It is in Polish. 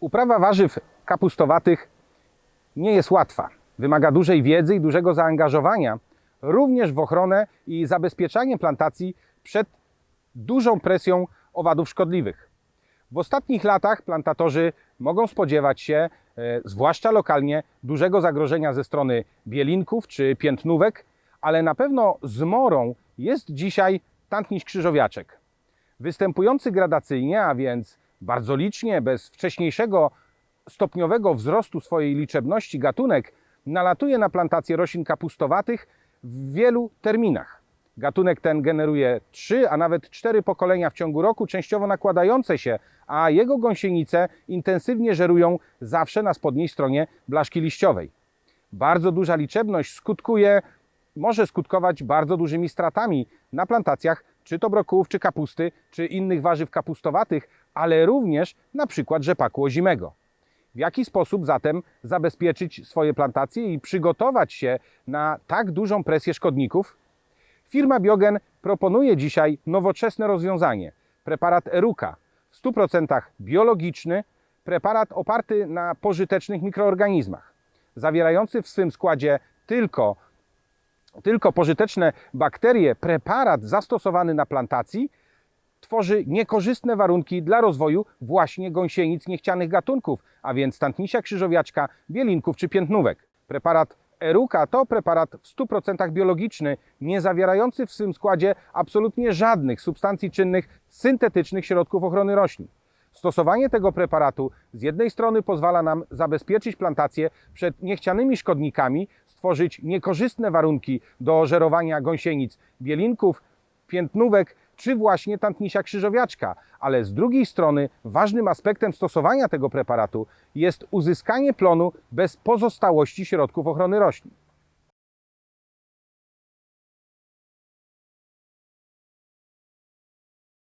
Uprawa warzyw kapustowatych nie jest łatwa. Wymaga dużej wiedzy i dużego zaangażowania, również w ochronę i zabezpieczanie plantacji przed dużą presją owadów szkodliwych. W ostatnich latach plantatorzy mogą spodziewać się, e, zwłaszcza lokalnie, dużego zagrożenia ze strony bielinków czy piętnówek, ale na pewno zmorą jest dzisiaj tantniś krzyżowiaczek. Występujący gradacyjnie, a więc bardzo licznie, bez wcześniejszego stopniowego wzrostu swojej liczebności gatunek nalatuje na plantacje roślin kapustowatych w wielu terminach. Gatunek ten generuje trzy, a nawet cztery pokolenia w ciągu roku, częściowo nakładające się, a jego gąsienice intensywnie żerują zawsze na spodniej stronie blaszki liściowej. Bardzo duża liczebność skutkuje, może skutkować bardzo dużymi stratami na plantacjach czy to brokułów, czy kapusty, czy innych warzyw kapustowatych, ale również na przykład rzepaku ozimego. W jaki sposób zatem zabezpieczyć swoje plantacje i przygotować się na tak dużą presję szkodników? Firma Biogen proponuje dzisiaj nowoczesne rozwiązanie. Preparat Eruka, w 100% biologiczny, preparat oparty na pożytecznych mikroorganizmach, zawierający w swym składzie tylko, tylko pożyteczne bakterie, preparat zastosowany na plantacji tworzy niekorzystne warunki dla rozwoju właśnie gąsienic niechcianych gatunków, a więc tantnisia krzyżowiaczka, bielinków czy piętnówek. Preparat Eruka to preparat w 100% biologiczny, nie zawierający w swym składzie absolutnie żadnych substancji czynnych syntetycznych środków ochrony roślin. Stosowanie tego preparatu z jednej strony pozwala nam zabezpieczyć plantację przed niechcianymi szkodnikami, stworzyć niekorzystne warunki do żerowania gąsienic, bielinków, piętnówek czy właśnie tantnisia krzyżowiaczka, ale z drugiej strony ważnym aspektem stosowania tego preparatu jest uzyskanie plonu bez pozostałości środków ochrony roślin.